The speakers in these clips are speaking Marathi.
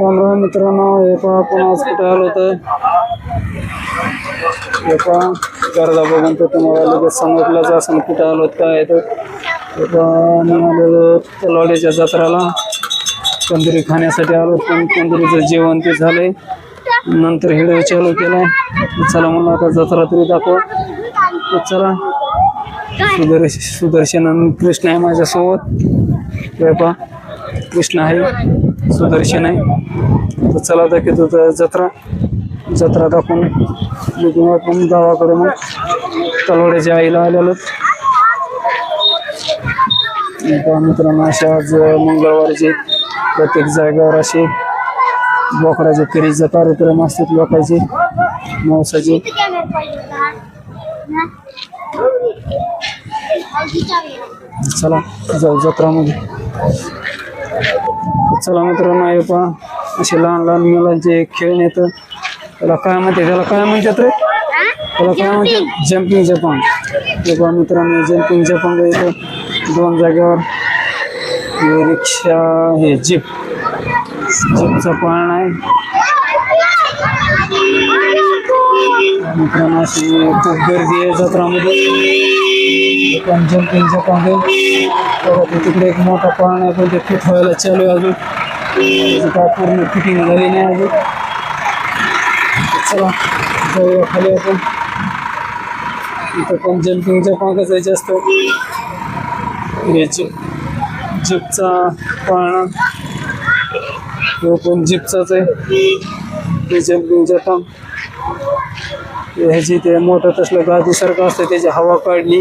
राम राम मित्रांनो हे पहा आपण आज कुठे आलो होतं. हे पहा गरजा बघून तर तुम्हाला लगेच समजलंच असं कुठे आलो काय तर. हे पहा आम्ही आलेलो तलवाडीच्या जत्राला. तंदुरी खाण्यासाठी आलो पण तंदुरीचं जेवण ते झालंय. नंतर हिडो चालू केला चला म्हणलं आता जत्रा तरी दाखवा. चला. सुदर्श सुदर्शन कृष्ण आहे माझ्यासोबत. हे पहा कृष्ण आहे. सुदर्शन आहे. तर चला दाखवतो तर जत्रा. जत्रा दाखवून आपण गावाकडे मग तलवाड्याच्या आईला आलेलो. मित्रांनो अशा आज मंगळवारचे प्रत्येक जागेवर असे बोकडाचे फेरीचा कार्यक्रम असतात लोकांचे मांसाचे. चला जाऊ जत्रामध्ये. चला मित्रांनो हे पहा असे लहान लहान मुलांचे खेळणे तर त्याला काय म्हणते त्याला काय म्हणतात रे? त्याला काय म्हणतात? जम्पिंग जपान हे पहा मित्रांनो जम्पिंग जपान इथं दोन जागेवर रिक्षा हे जीप जीपचा पाळणा आहे. मित्रांनो अशी खूप गर्दी आहे जत्रामध्ये. पण जम्पिंग जपान परत तिकडे एक मोठा पाळणा आहे पण ते फिट व्हायला चालू आहे अजून. त्याची काय पूर्ण फिटिंग झाली नाही अजून. चला जाऊया खाली आपण. इथं पण जम्पिंग जपान आहे जास्त. याची जीप पाळणा. तो पण जिपचाच आहे. हे जम्पिंग जपान ह्याची ते मोठं तसलं गादीसारखं असतं त्याची हवा काढली.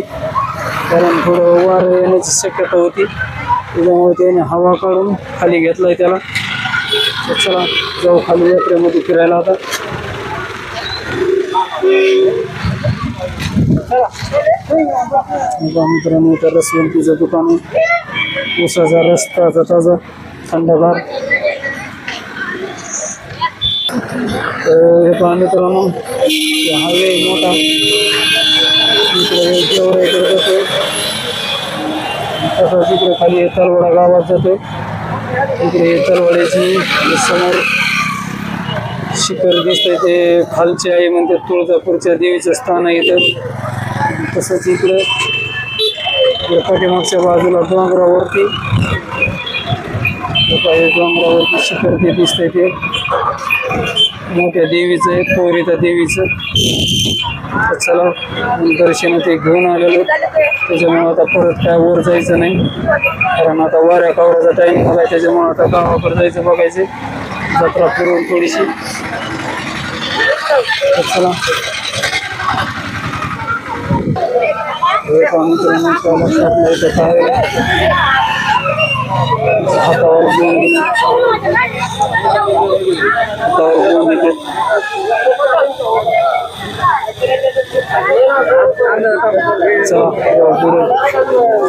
कारण थोडं वार येण्याची शक्यता होती. त्याच्यामुळे त्याने हवा काढून खाली घेतलाय त्याला. चला जाऊ खाली यात्रेमध्ये फिरायला आता. मित्रांनो इथं रसवंतीचं दुकान आहे. उसाचा रस ताजा ताजा थंडगार. तर हे पहा मित्रांनो हे हायवे मोठा. इकडे जेवढे जातो तसंच तिकडे खाली तलवाडा गावात जातो इकडे तलवाड्याची समोर शिखर दिसतंय ते खालचे आहे म्हणते तुळजापूरच्या देवीचं स्थान आहे इथं. तसंच इकडे इकडे पाठीमागच्या बाजूला डोंगरावरती हे डोंगरावरती शिखर ते दिसतंय ते. मोठ्या देवीचं आहे पोरिता देवीचं. चला दर्शन ते घेऊन आलेलो. त्याच्यामुळे आता परत काय वर जायचं नाही. कारण आता वाऱ्या कावराचा टाईम झाला त्याच्यामुळे आता गावाकडे जायचं बघायचं. जत्रा फिरून थोडीशी. चला. हातावर घेऊन.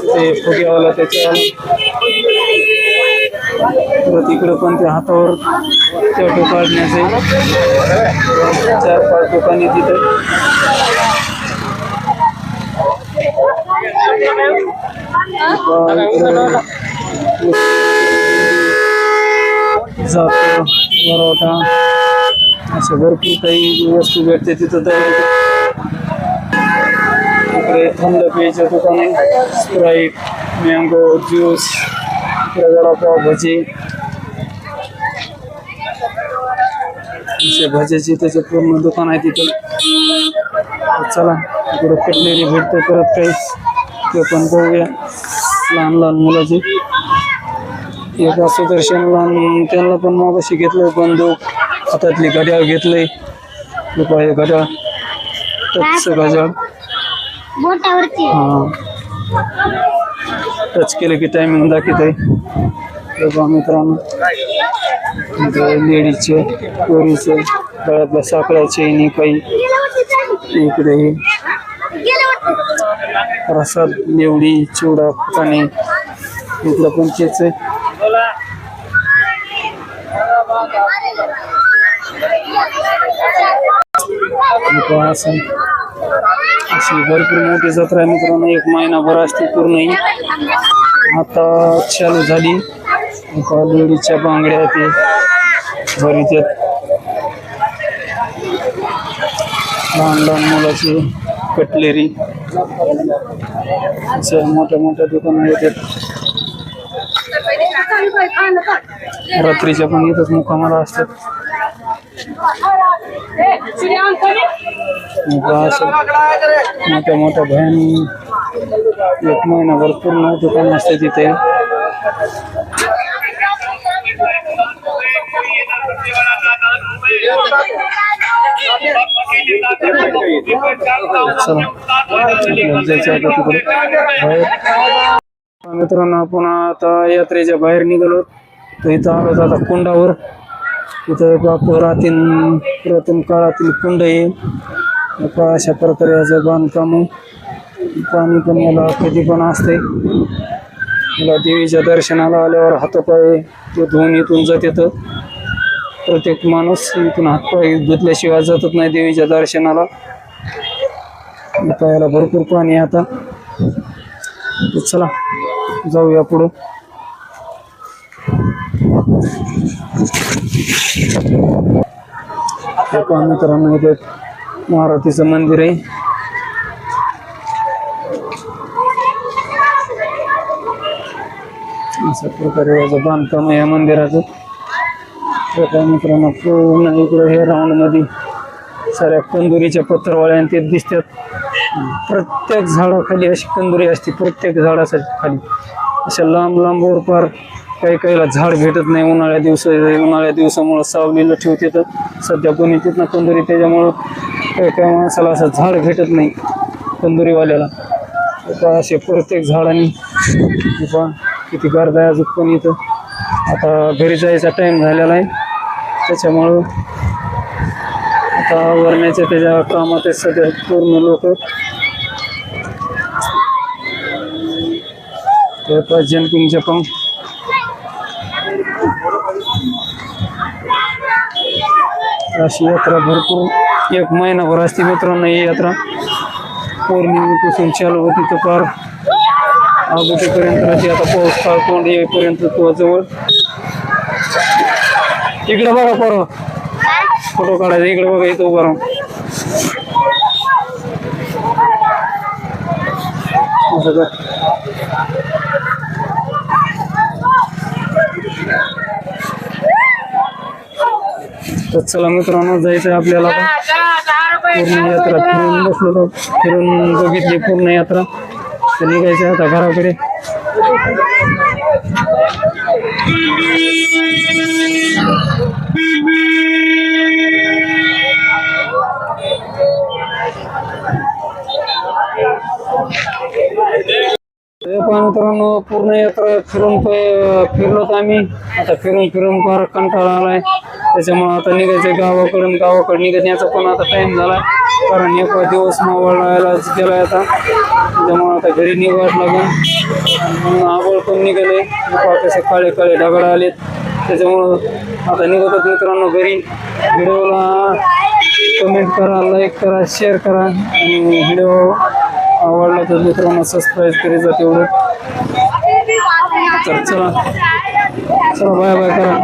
ते फुग्यावाला इकडं पण ते हातावर टॅटो काढण्याचे चार पाच दुकाने तिथं जातो परोठा. असे भरपूर काही वस्तू भेटते तिथं तर. इकडे थंड पेयचे दुकान आहे Sprite mango juice vada pav bhaji. असे भज्याची त्याचे पूर्ण दुकान आहे तिथं. चला इकडे कटलेरी भेटते परत काही. ते पण बघूया लहान लहान मुलाची. एका सुदर्शन लहान त्यांना पण मागाशी घेतलं बंदूक हातातली घड्याळ घेतलंय. रुपये घड्याळ. टच घड्याळ हा. टच केलं की टायमिंग दाखवत आहे बघा मित्रांनो. लेडीजचे पोरीचे गळ्यातल्या साखळ्या चैनी काही. इकडे प्रसाद लेवडी चिवडा फुटाणे इकडं पण तेच आहे. असं अशी भरपूर मोठी जत्रा आहे मित्रांनो. एक महिनाभर असते पूर्ण आता चालू झाली. आता लेडीजच्या बांगड्या ते. भरीत लहान लहान मुलाची कटलेरी. मोठ्या मोठ्या दुकानं येतात. रात्रीच्या पण इथंच मुकामाला असतात. मोठ्या मोठ्या भयान एक महिनाभर पूर्ण दुकान असते तिथे. चला जायचं आता तिकडे. मित्रांनो आपण आता यात्रेच्या बाहेर निघालो. तर इथं आलो आता कुंडावर. इथं बाप पुरातन पुरातन काळातील कुंड आहे. अशा प्रकारे याचं बांधकाम पाणी पण याला कधी पण असते याला देवीच्या दर्शनाला आल्यावर हातपाय ते धुवून इथून जात येतं. प्रत्येक माणूस इथून हातपाय धुतल्याशिवाय जातच नाही देवीच्या दर्शनाला. पायाला भरपूर पाणी आता. चला. जाऊया पुढं. हे मित्रांनो इथे मारुतीचं मंदिर आहे. अशा प्रकारे याचं बांधकाम आहे या मंदिराचं. तर मित्रांनो पूर्ण इकडे हे राऊंडमध्ये साऱ्या कंदुरीच्या पत्रवाळ्या आणि ते दिसतात. प्रत्येक झाडाखाली अशी कंदुरी असते प्रत्येक झाडासाठी खाली. अशा लांब लांबवर फार काही काहीला झाड भेटत नाही. उन्हाळ्या दिवस उन्हाळ्या दिवसामुळं सावलीला ठेवते तर सध्या कोणी तिथनं कंदुरी त्याच्यामुळं काही काही माणसाला असं झाड भेटत नाही कंदुरीवाल्याला. आता असे प्रत्येक झाडाने पहा किती गर्दा आहे अजून पण इथं. आता घरी जायचा टाईम झालेला आहे. त्याच्यामुळं आता वरण्याच्या त्याच्या कामात आहे सध्या पूर्ण लोक. जम्पिंग जपंग अशी यात्रा भरपूर एक महिनाभर असते मित्रांनो ही यात्रा. पौर्णिमेपासून चालू होती तर फार. अगोदरपर्यंत राहते आता पाऊस काळ कोंड येईपर्यंत तो जवळ. इकडे बघा परवा फोटो काढायचा इकडे बघा इथं उभा राहून. तर चला मित्रांनो जायचं आपल्याला पूर्ण यात्रा फिरून बसलो तर फिरून बघितली पूर्ण यात्रा. तर निघायचं आता घराकडे ते पण मित्रांनो पूर्ण यात्रा फिरून प- फिरलो तर आम्ही. आता फिरून फिरून फार कंटाळा आलाय. त्याच्यामुळे आता निघायचं गावाकडून. गावाकडे निघण्याचा पण आता टाइम झाला. कारण एक दिवस मावळायला गेला आता. त्याच्यामुळे आता घरी निघावं लागेल आवळ पण निघाले. कसे काळे काळे ढगाळ आलेत. त्याच्यामुळं आता निघतात मित्रांनो घरी. व्हिडिओला कमेंट करा लाईक करा शेअर करा. आणि व्हिडिओ आवडला तर मित्रांनो सबस्क्राईब करायचं तेवढं तर चला. चला बाय बाय करा.